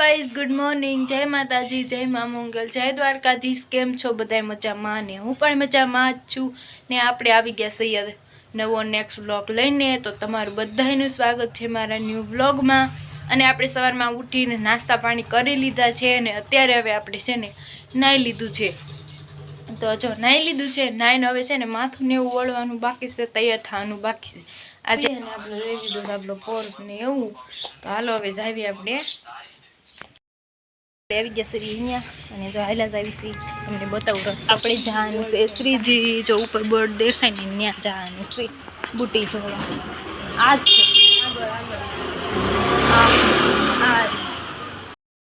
Guys good morning જય માતાજી, જય મા મંગલ. જય દ્વારકાધીશ, કેમ છો? બધાય મજામાં ને હું પણ મજામાં જ છું. ને આપણે આવી ગયા સૈયદ નવો નેક્સ્ટ વ્લોગ લઈને. તો તમારું બધાયનું સ્વાગત છે મારા ન્યૂ વ્લોગમાં અને આપણે સવારમાં ઉઠીને નાસ્તા પાણી કરી લીધા છે અને અત્યારે હવે આપણે છે ને નાહી લીધું છે. તો જો નાહી લીધું છે નાહીને હવે છે ને માથું ને એવું વળવાનું બાકી છે, તૈયાર થવાનું બાકી છે. આજે આપણે લઈ લીધું આપણો પોર્સ ને એવું. તો હાલો હવે જાવી આપણે. આવી ગયા શ્રી અહીંયા અને જો હાલા જ આવી શ્રી તમને બતાવું રસ આપણે જવાનું છે શ્રીજી જો ઉપર બોર્ડ દેખાય ને ત્યાં જવાનું છે બુટી જોવા. આ જ છે.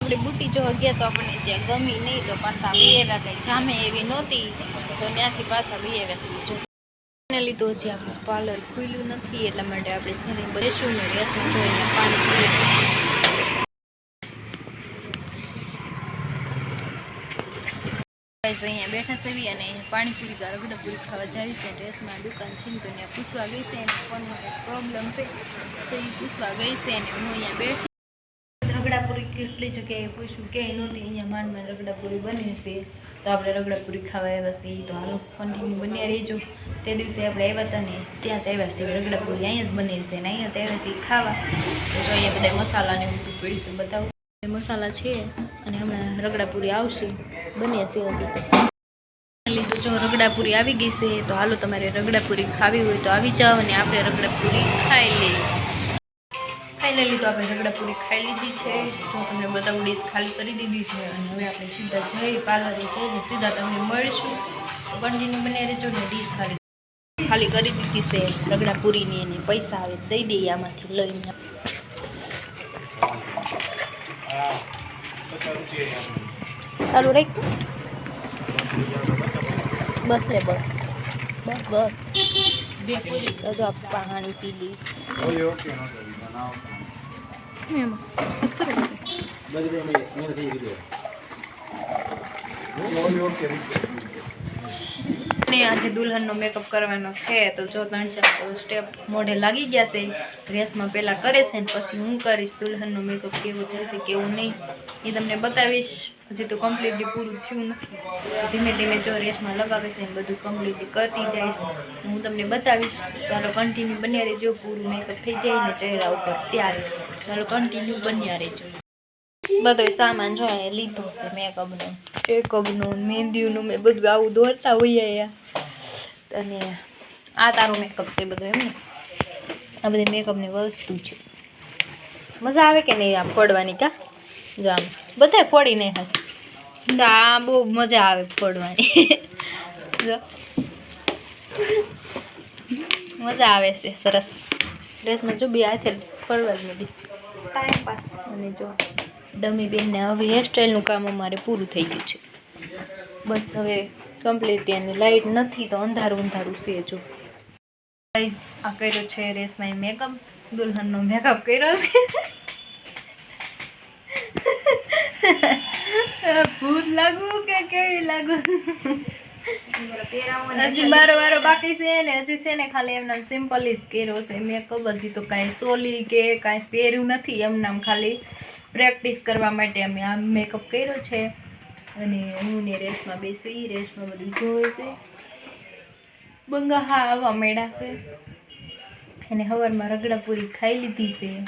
આપણે બુટી જોવા ગયા તો આપણને ત્યાં ગમી નહીં તો પાછા બી એવા કંઈ જામે એવી નહોતી. તો ત્યાંથી પાછા બી એવા શ્રી જો. એને લીધો હજી આપણું પાર્લર ખુલ્યું નથી એટલા માટે આપણે શ્રી બેસું ને રેસમાં જોઈને પાણી પીએ અહીંયા બેઠા સેવી અને પાણી પાણીપુરી કા રગડાપુરી ખાવા જાવી છે. ડ્રેસમાં દુકાન છે ને તો ત્યાં પૂછવા ગઈ છે એને ફોનમાં પ્રોબ્લેમ છે તો એ પૂછવા ગઈ છે અને હું અહીંયા બેઠી રગડાપુરી કેટલી જગ્યાએ પૂછ્યું કે નહોતી, અહીંયા માંડમાં માંડ રગડાપુરી બને છે. તો આપણે રગડાપુરી ખાવા આવ્યા છે તો હાલો કન્ટિન્યુ બન્યા રહેજો. તે દિવસે આપણે આવ્યા હતા ને ત્યાં જ આવ્યા છે રગડાપુરી અહીંયા જ બને છે ને અહીંયા જ આવ્યા છે ખાવા. તો અહીંયા બધા મસાલાને બધું પીડીશું બતાવું. મસાલા છે અને હમણાં રગડાપુરી આવશે. બને છે લીધું જો રગડાપુરી આવી ગઈ છે, તો હાલો તમારે રગડાપુરી ખાવી હોય તો આવી જાઓ અને આપણે રગડાપુરી ખાઈ લઈએ. ફાઇનલી તો આપણે રગડાપુરી ખાઈ લીધી છે. જો તમને બધા ડીશ ખાલી કરી દીધી છે અને હવે આપણે સીધા જઈ પાર્લરે જઈને સીધા તમને મળીશું. તો કન્ટિન્યુ બને રહેજો ને ડીશ ખાલી. ખાલી કરી દીધી છે. રગડાપુરીની એને પૈસા આવે દઈ દઈએ આમાંથી લઈને. ચાલુ રાખ બસ લે બસ બસ બસ તો જો આપણે પાણી પી લી એમાં સરસ ને આજે દુલ્હનનો મેકઅપ કરવાનો છે તો જો ત્રણ ચાર સ્ટેપ મોઢે લાગી ગયા છે ડ્રેસમાં પહેલાં કરે છે ને પછી હું કરીશ. દુલ્હનનો મેકઅપ કેવો થશે કેવું નહીં એ તમને બતાવીશ. હજી તો કમ્પ્લીટલી પૂરું થયું નથી. ધીમે ધીમે જો રેસમાં લગાવે છે ને બધું કમ્પ્લીટલી કરતી જઈશ હું તમને બતાવીશ ચાલો કન્ટિન્યુ બન્યા રહેજો, પૂરું મેકઅપ થઈ જાય ને ચહેરા ઉપર ત્યારે. ચાલો કન્ટિન્યુ બન્યા રહેજો. બધો સામાન જો લીધો છે, મેકઅપનો. મેકઅપનું મહેંદીનું, મેં બધું આવું દોરતા હોઈએ અને આ તારો મેકઅપ છે બધો એમ ને? આ બધી મેકઅપની વસ્તુ છે. મજા આવે કે નહીં આમ પડવાની કા આમ બધા ફોડી નહીં હશે આ બહુ મજા આવે ફોડવાની મજા આવે છે સરસ. ડ્રેસમાં જો બી હાથે ફરવા જ મળીશ ટાઈમ પાસ અને જો ડમી બેનને હવે હેરસ્ટાઈલનું કામ અમારે પૂરું થઈ ગયું છે. બસ હવે કમ્પ્લીટ એની લાઇટ નથી તો અંધારું અંધારું છે જો. આ કર્યો છે રેસમાં મેકઅપ દુલ્હનનો મેકઅપ કર્યો છે. ભૂત લાગુ કે કેવી લાગુ? હજી મારો વારો બાકી છે ને, હજી છે ને ખાલી એમના સિમ્પલ જ કર્યો છે. મેકઅપ હજી તો કાંઈ સોલી કે કાંઈ પહેર્યું નથી, એમનામ ખાલી પ્રેક્ટિસ કરવા માટે અમે આ મેકઅપ કર્યો છે. અને હું ને રેસમાં બેસી રેસમાં બધું જોવે છે. બંગાહા આવવા મેળા છે. અને હવારમાં રગડાપુરી ખાઈ લીધી છે.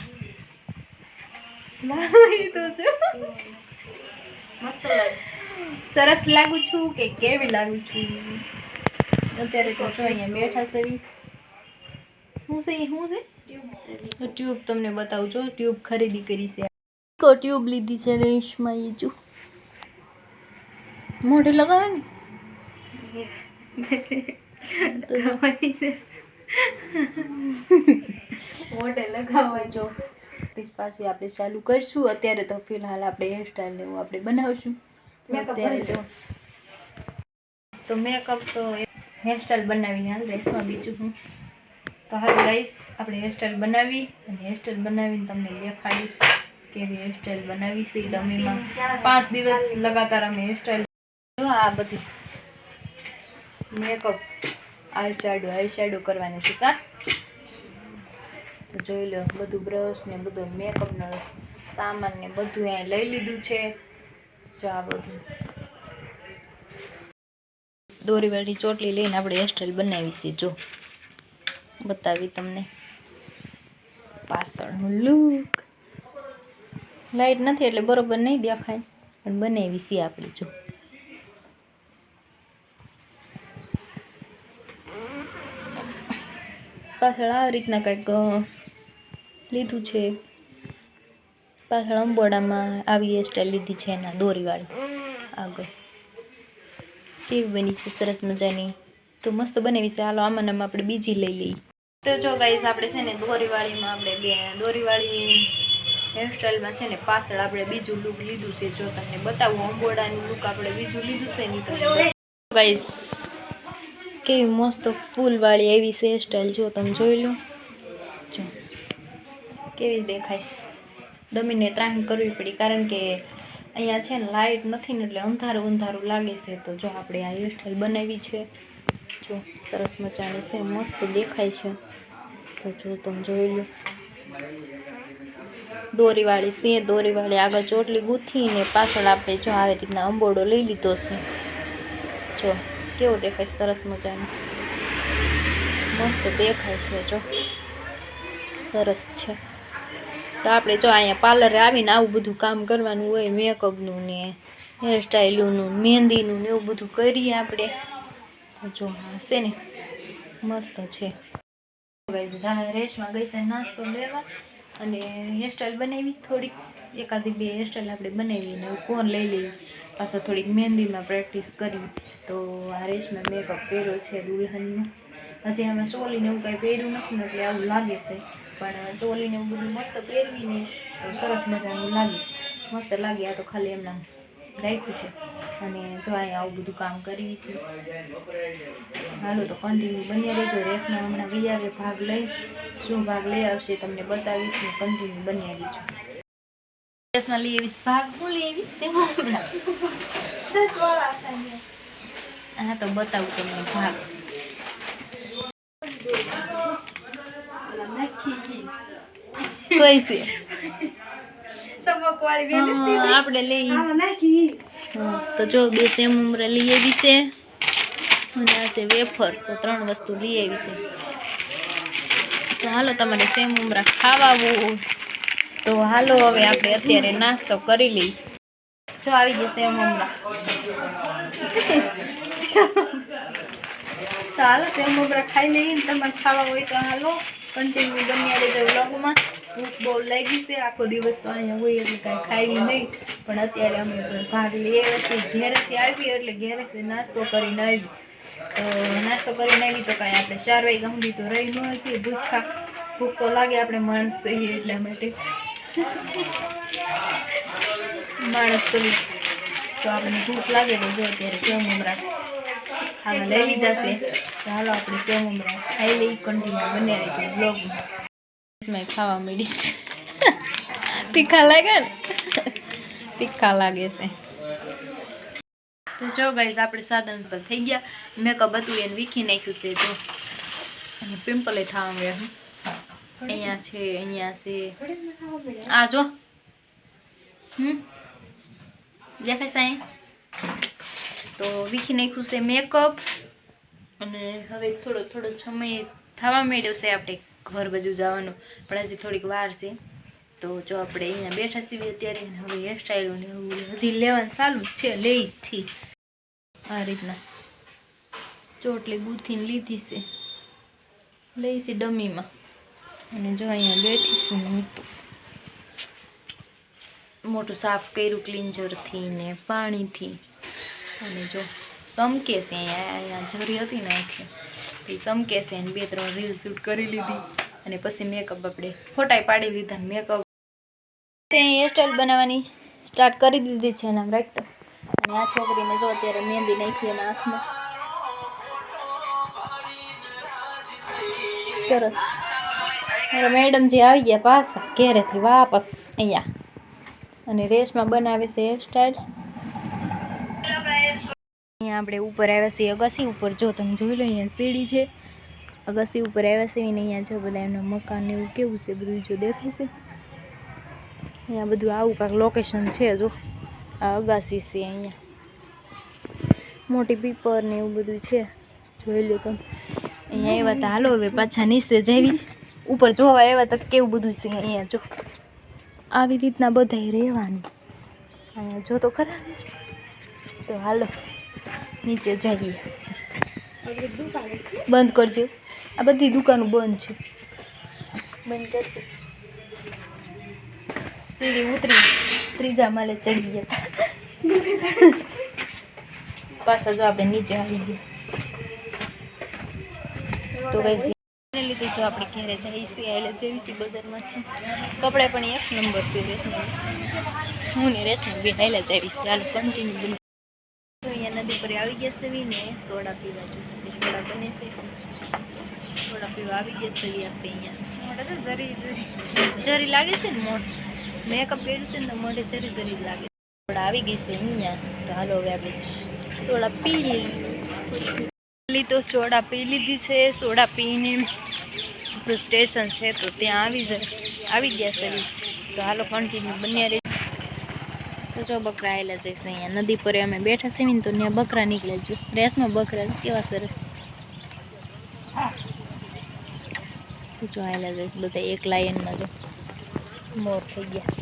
લાવી તો જો. મસ્ત લાગે. સરસ લાગુ છું કે કેવી લાગુ છું. અત્યારે તો જો અહીંયા બેઠા સેવી હું શું છે ઈ શું છે? તો ટ્યુબ તમને બતાવું છો ટ્યુબ ખરીદી કરી છે. કો ટ્યુબ લીધી છે રેશમાં એ જો. મોઢે લગાવે ને? મોઢે લગાવવા જો પછી આપણે ચાલુ કરીશું. અત્યારે તો ફિલહાલ આપણે હેરસ્ટાઈલ ને એવું આપણે બનાવશું. તો અત્યારે જો. તો મેકઅપ તો હેરસ્ટાઈલ બનાવીને હાલ રેસમાં બીજું હું. તો હાલ ગાઈશ આપણે હેરસ્ટાઈલ બનાવી અને હેરસ્ટાઈલ બનાવીને તમને દેખાડીશ કેવી હેરસ્ટાઈલ બનાવી છે. ડમીમાં પાંચ દિવસ લગાતાર અમે હેરસ્ટાઈલ જો આ બધી makeup eye shadow eye shadow કરવાની છે કા? જોઈ લો, બધું બ્રશ ને બધું મેકઅપનો સામાન ને બધું અહીં લઈ લીધું છે. જો આ બધું. દોરીવાળી ચોટલી લઈને આપણે હેરસ્ટાઈલ બનાવી છે, જો. બતાવી તમને. પાછળનું લુક લાઈટ નથી એટલે બરોબર નહીં દેખાય, પણ બનાવી છે આપણે, જો. પાછળ આ રીતના કંઈક લીધું છે. પાછળ અંબોડામાં આવી હેરસ્ટાઈલ લીધી છે એના દોરીવાળી. આગળ. કેવી બની છે, સરસ મજાની. તો મસ્ત બનાવી છે. હાલો, આમાં આપણે બીજી લઈ લઈએ. તો જો ગાઈસ આપણે છે ને દોરીવાળીમાં આપણે બે, દોરીવાળી હેરસ્ટાઈલમાં છે ને પાછળ આપણે બીજું લુક લીધું છે. જો તમને બતાવું અંબોડાનું લુક આપણે બીજું લીધું છે ને ગાઈસ કેવી મસ્ત ફૂલવાળી એવી હેરસ્ટાઈલ જો તમે જોઈ લો. કેવી દેખાઈશ ડમીને ત્રાહી કરવી પડી, કારણ કે અહીંયા છે ને લાઇટ નથી ને એટલે અંધારું અંધારું લાગે છે. તો જો આપણે આ હેરસ્ટાઈલ બનાવી છે, જો સરસ મજાની છે, મસ્ત દેખાય છે. તો જો તમે જોઈ લો. દોરીવાળી છે, દોરીવાળી આગળ ચોટલી ગૂંથીને પાછળ આપણે જો આવી રીતના અંબોડો લઈ લીધો છે. જો કેવો દેખાય સરસ મજાનો. મસ્ત દેખાય છે, જો સરસ છે. તો આપણે જો અહીંયા પાર્લરે આવીને આવું બધું કામ કરવાનું હોય મેકઅપનું ને હેરસ્ટાઈલનું મહેંદીનું ને એવું બધું કરીએ આપણે. જો હશે ને, મસ્ત છે. રેસમાં ગઈ છે નાસ્તો લેવા અને હેરસ્ટાઈલ બનાવી થોડીક. એકાદી બે હેરસ્ટાઈલ આપણે બનાવી ને કોણ લઈ લઈએ. પાછા થોડીક મહેંદીમાં પ્રેક્ટિસ કરી તો આ રેસમાં મેકઅપ કર્યો છે દુલ્હનનો. હજી આમાં સોલીને એવું કાંઈ પહેર્યું નથી એટલે આવું લાગે છે. પણ ચોલીને એવું બધું મસ્ત પહેરવીને તો સરસ મજાનું લાગે. મસ્ત લાગે આ તો ખાલી એમના રાખ્યું છે. અને જો અહીંયા આવું બધું કામ કરી છે. હાલો તો કન્ટિન્યુ બની રહેજો. રેસમાં હમણાં વહી આવે ભાગ લઈ, શું ભાગ લઈ આવશે તમને બતાવીશ ને કન્ટિન્યુ બની રહેજો. રેસમાં લઈ આવીશ. ભાગ હું લઈ આવીશ? તે હા, તો બતાવું તમને ભાગ. કોઈ છે આપણે લઈ તો જો બે સેમ ઉમરા લઈ આવી છે. અને આ છે વેફર તો ત્રણ વસ્તુ લઈ આવી છે. તો હાલો તમારે સેમ ઉમરા ખાવા તો હાલો હવે આપણે અત્યારે નાસ્તો કરી લઈ જો આવી જશે સેમ ઉમરા. તો હાલો સેમ ઉમરા ખાઈ લઈએ ને તમારે ખાવા હોય તો હાલો. કન્ટિન્યુ બન્યા રહેજો વ્લોગમાં ભૂખ બહુ લાગી છે. આખો દિવસ તો અહીંયા હોય એટલે કાંઈ ખાવી નહીં. પણ અત્યારે અમે ભાગ લઈએ છીએ. ઘેરેથી આવી એટલે ઘેરેથી નાસ્તો કરીને આવી. તો નાસ્તો કરીને આવી તો કાંઈ આપણે ચાર સુધી તો રહી ન હતી. ભૂખા ભૂખ તો લાગે આપણે માણસ છીએ એટલા માટે. માણસ તો તો આપણને ભૂખ લાગે તો જો અત્યારે મમરા ખાવા લઈ લીધા છે. તો હાલો આપણે સેવ મમરા ખાઈ લઈ કન્ટિન્યુ બનાવી છે બ્લોગમાં મેં ખાવા મળી છે તીખા લાગે ને? તીખા લાગે છે. તો જો ગાઈઝ આપણે સાધન પર થઈ ગયા. મેકઅપ હતું એને વીખી નાખ્યું છે, જો. અને પિમ્પલે થવા મળ્યા અહીંયા છે અહીંયા છે. આ જો. હમ? દેખાય સાંઈ તો વીખી નાખ્યું છે મેકઅપ અને હવે થોડો થોડો સમય થવા માંડ્યો છે આપણે ઘર બાજુ જવાનું, પણ હજી થોડીક વાર છે. તો જો આપણે અહીંયા બેઠા છીએ અત્યારે હવે હેરસ્ટાઈલો ને એવું હજી લેવાનું સારું છે લઈ જ છીએ આ રીતના. ચોટલી ગૂંથીને લીધી છે. લઈ છે ડમીમાં. અને જો અહીંયા બેઠીશું હું તો. મોટું સાફ કર્યું ક્લિન્જરથી ને પાણીથી. અને જો સમકે છે અહીંયા જરી હતી ને આખી. તો એ સમકે છે બે ત્રણ રીલ શૂટ કરી લીધી અને પછી મેકઅપ આપણે ફોટાય પાડી લીધા ને મેકઅપ હેરસ્ટાઈલ બનાવવાની સ્ટાર્ટ કરી દીધી છે એના રાખતો અને આ છોકરીને જો અત્યારે મહેંદી નાખી એના હાથમાં. સરસ. મારા મેડમજી આવી ગયા પાછા ઘેરેથી વાપસ અહીંયા. અને રેસમાં બનાવે છે હેરસ્ટાઈલ આપણે ઉપર આવ્યા છીએ અગાસી ઉપર. જો તમે જોઈ લો, અહીંયા સીડી છે. અગાસી ઉપર આવ્યા છે અને અહીંયા જો બધા એમના મકાન એવું કેવું છે બધું જો દેખાય છે. અહીંયા બધું આવું કાંક લોકેશન છે જો. આ અગાસી છે અહીંયા. મોટી પીપર ને એવું બધું છે. જોઈ લો તમે. અહીંયા એવા તો હાલો, હવે પાછા નીચે જવી. ઉપર જોવા એવા તો કેવું બધું છે અહીંયા જો. આવી રીતના બધાય રહેવાનું. અહીંયા જો તો ખરા તો હાલો. નીચે જઈએ બંધ કરજો. આ બધી દુકાનો બંધ છે. બંધ કરજો. સીડી ઉતરી. ત્રીજા માલે ચડી ગયા. પાછા જો આપણે નીચે આવી ગયા. તો કઈ એને લીધે જો આપણે ઘેરે જઈશું એટલે જઈશું બજારમાંથી. કપડાં પણ એક નંબર છે રેશમી. હું ને રેશમી બી હાઈલા જઈશ ચાલો કન્ટિન્યુ નદી પર આવી ગયા છે ને સોડા પીવા જો. આપણે સોડા બને છે. સોડા પીવા આવી ગયા છે આપણે અહીંયા. મોઢે તો જરી જરી. જરી લાગે છે ને મોઢ? મેકઅપ કર્યું છે ને તો મોઢે જરી જરી લાગે. સોડા આવી ગઈ છે અહીંયા. તો હાલો હવે આપણે સોડા પી લઈએ. પેલી તો સોડા પી લીધી છે. સોડા પીને આપણું સ્ટેશન છે તો ત્યાં આવી જાય. આવી ગયા છે તો હાલો કન્ટિન્યુ બન્યા રહી તો જો બકરા આવેલા જઈશ અહીંયા નદી પર અમે બેઠા છીએ ને તો ત્યાં બકરા નીકળે છે. રેસમાં બકરા કેવા સરસ. જો આવેલા જઈશ બધા એક લાયનમાં જો. મોર થઈ ગયા.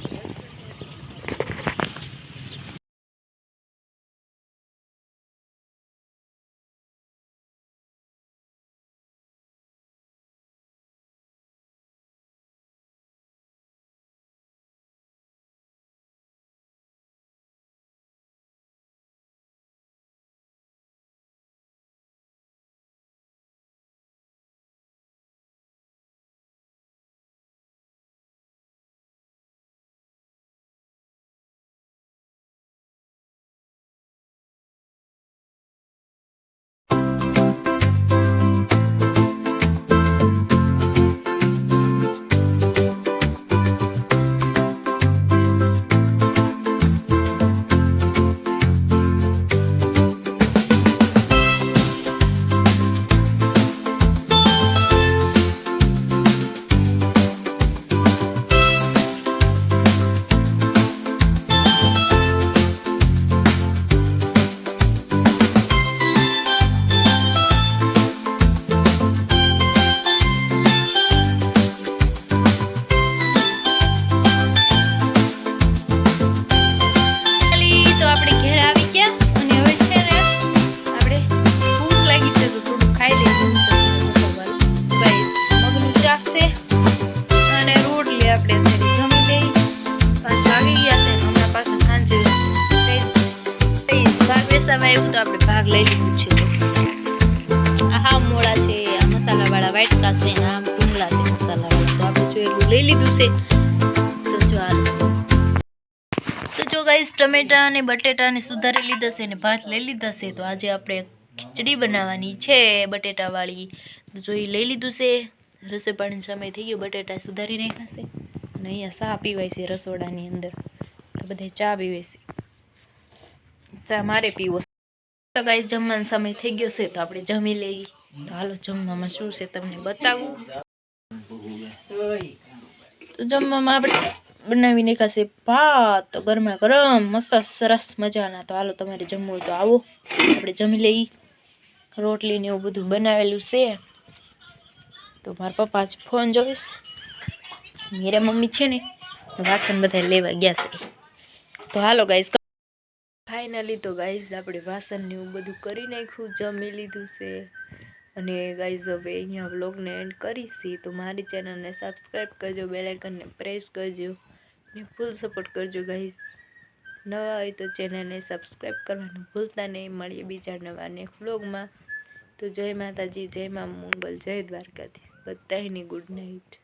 આ હા મોળા છે, આ મસાલાવાળા વાટકા છે જો એટલું લઈ લીધું છે. ટમેટા અને બટેટા ને સુધારી લીધા છે અને ભાત લઈ લીધા છે. તો આજે આપણે ખીચડી બનાવવાની છે બટેટાવાળી. જોઈ લઈ લીધું છે. રસોઈ પાણી સમય થઈ ગયો, બટેટા સુધારી નાખ્યા છે. અને અહીંયા ચા પીવાય છે રસોડાની અંદર. બધા ચા પીવે છે. ચા મારે પીવો. તો ગાઈસ જમવાનો સમય થઈ ગયો છે, તો આપણે જમી લઈએ. તો હાલો, જમવામાં શું છે તમને બતાવું? જમવામાં આપણે બનાવીને નાખાશે ભાત ગરમા ગરમ, મસ્ત, સરસ મજાના. તો હાલો, તમારે જમવું તો આવો. આપણે જમી લઈએ. રોટલી ને એવું બધું બનાવેલું છે. તો મારા પપ્પા જ ફોન જોઈશ મેરા મમ્મી છે ને, વાસણ બધા લેવા ગયા છે. તો હાલો ગાઈસ ફાઇનલી તો ગાઈઝ આપણે વાસણ ને એવું બધું કરી નાખ્યું, જમી લીધું છે. અને ગાઈઝ હવે અહીંયા વ્લોગને એન્ડ કરીશી તો મારી ચેનલને સબસ્ક્રાઈબ કરજો બેલાઇકનને પ્રેસ કરજો. ને ફૂલ સપોર્ટ કરજો ગાઈઝ નવા હોય તો ચેનલને સબસ્ક્રાઈબ કરવાનું ભૂલતા નહીં. મળીએ બીજા નવા નેક્સ્ટ વ્લોગમાં તો જય માતાજી, જય મા મંગલ, જય દ્વારકાધીશ. બધાની ગુડ નાઇટ